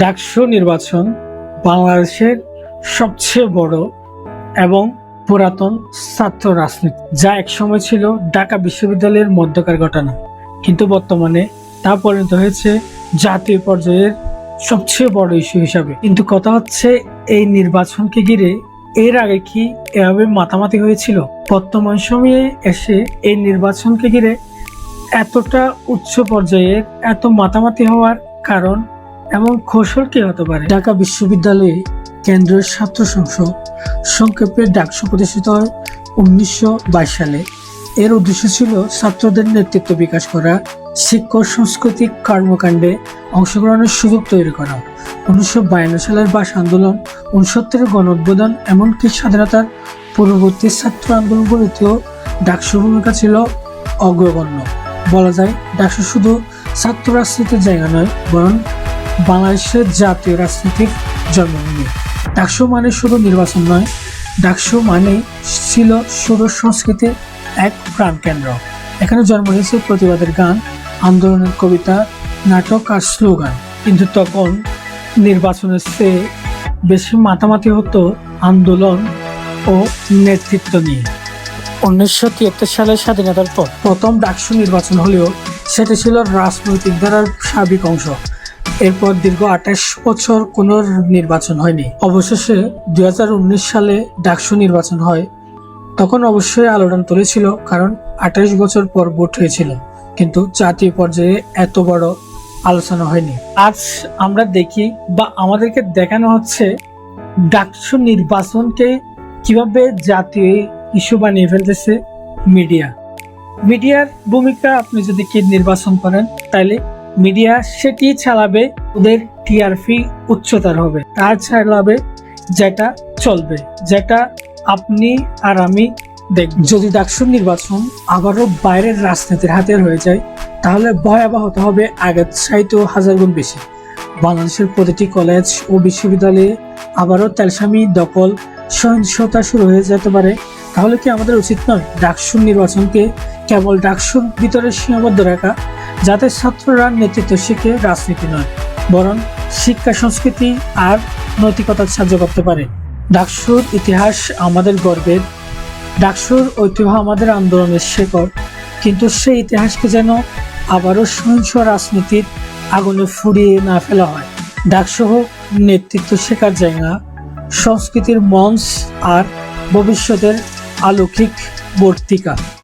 ডাকসু নির্বাচন বাংলাদেশের সবচেয়ে বড় এবং পুরাতন ছাত্র রাজনীতি, যা একসময় ছিল ঢাকা বিশ্ববিদ্যালয়ের মধ্যকার ঘটনা। কিন্তু বর্তমানে তা পরিণত হয়েছে জাতীয় পর্যায়ের সবচেয়ে বড় ইস্যু হিসাবে। কিন্তু কথা হচ্ছে, এই নির্বাচনকে ঘিরে এর আগে কি এভাবে মাতামাতি হয়েছিল? বর্তমান সময়ে এসে এই নির্বাচনকে ঘিরে এতটা উচ্চ পর্যায়ের এত মাতামাতি হওয়ার কারণ এবং কৌশল কি হতে পারে? ঢাকা বিশ্ববিদ্যালয়ে কেন্দ্রীয় ছাত্র সংসদ সংক্ষেপে ডাকসু প্রতিষ্ঠিত হয় উনিশশো বাইশ সালে। এর উদ্দেশ্য ছিল ছাত্রদের নেতৃত্ব বিকাশ করা, শিক্ষক সাংস্কৃতিক কর্মকাণ্ডে অংশগ্রহণের সুযোগ তৈরি করা। উনিশশো বায়ান্ন সালের ভাষা আন্দোলন উনসত্তরের গণ উদ্বোধন এমনকি স্বাধীনতার পূর্ববর্তী ছাত্র আন্দোলনগুলিতেও ডাকসুর ভূমিকা ছিল অগ্রগণ্য। বলা যায়, ডাকসু শুধু ছাত্র রাজনীতির জায়গা নয়, বরং বাংলাদেশের জাতীয় রাজনীতির জন্মভূমি। ডাকসু মানে শুধু নির্বাচন নয়, ডাকসু মানে ছিল শুধু সংস্কৃতির এক প্রাণকেন্দ্র। এখানে জন্ম হয়েছে প্রতিবাদের গান, আন্দোলনের কবিতা, নাটক আর স্লোগান। কিন্তু তখন নির্বাচনের চেয়ে বেশি মাতামাতি হতো আন্দোলন ও নেতৃত্ব নিয়ে। উনিশশো তিয়াত্তর সালের স্বাধীনতার পর প্রথম ডাকসু নির্বাচন হলেও সেটা ছিল রাজনৈতিক ধারার স্বাভাবিক অংশ। এরপর দীর্ঘ আঠাশ বছর কোনো নির্বাচন হয়নি। অবশেষে দুই হাজার উনিশ সালে ডাকসু নির্বাচন হয়। তখন অবশ্যই আলোড়ন তুলেছিল, কারণ আঠাশ বছর পর ভোট হয়েছিল। কিন্তু জাতীয় পর্যায়ে এত বড় আলোচনা হয়নি। আজ আমরা দেখি বা আমাদেরকে দেখানো হচ্ছে ডাকসু নির্বাচনকে কীভাবে জাতীয় ইস্যু বানিয়ে ফেলতেছে মিডিয়া। মিডিয়ার ভূমিকা আপনি যদি কি নির্বাচন করেন তাহলে মিডিয়া সেটি চালাবে? ওদের টিআরপি উচ্চতার হবে। তার চালাবে যেটা চলবে, যেটা আপনি আর আমি দেখব। যদি ডাকসুর নির্বাচন আবারও বাইরের রাজনীতির হাতে হয়ে যায়, তাহলে ভয়াবহতা হবে আগের চাইতেও হাজার গুণ বেশি। বাংলাদেশের প্রতিটি কলেজ ও বিশ্ববিদ্যালয়ে আবারও তেলসামি, দখল, সহিংসতা শুরু হয়ে যেতে পারে। তাহলে কি আমাদের উচিত নয় ডাকসুর নির্বাচনকে কেবল ডাকসুর ভিতরে সীমাবদ্ধ রাখা? যাতে ছাত্ররা নেতৃত্ব শিখে রাজনীতি নয়, বরং শিক্ষা, সংস্কৃতি আর নৈতিকতার সাহায্য করতে পারে। ডাকসুর ইতিহাস আমাদের গর্বের। ডাকসুর ঐতিহ্য আমাদের আন্দোলনের শেকড়, কিন্তু সেই ইতিহাসকে যেন আবারও সহিংস রাজনীতির আগুনে ফুরিয়ে না ফেলা হয়। ডাকসু হোক নেতৃত্ব শেখার জায়গা, সংস্কৃতির মঞ্চ আর ভবিষ্যতের আলৌকিক বর্তিকা।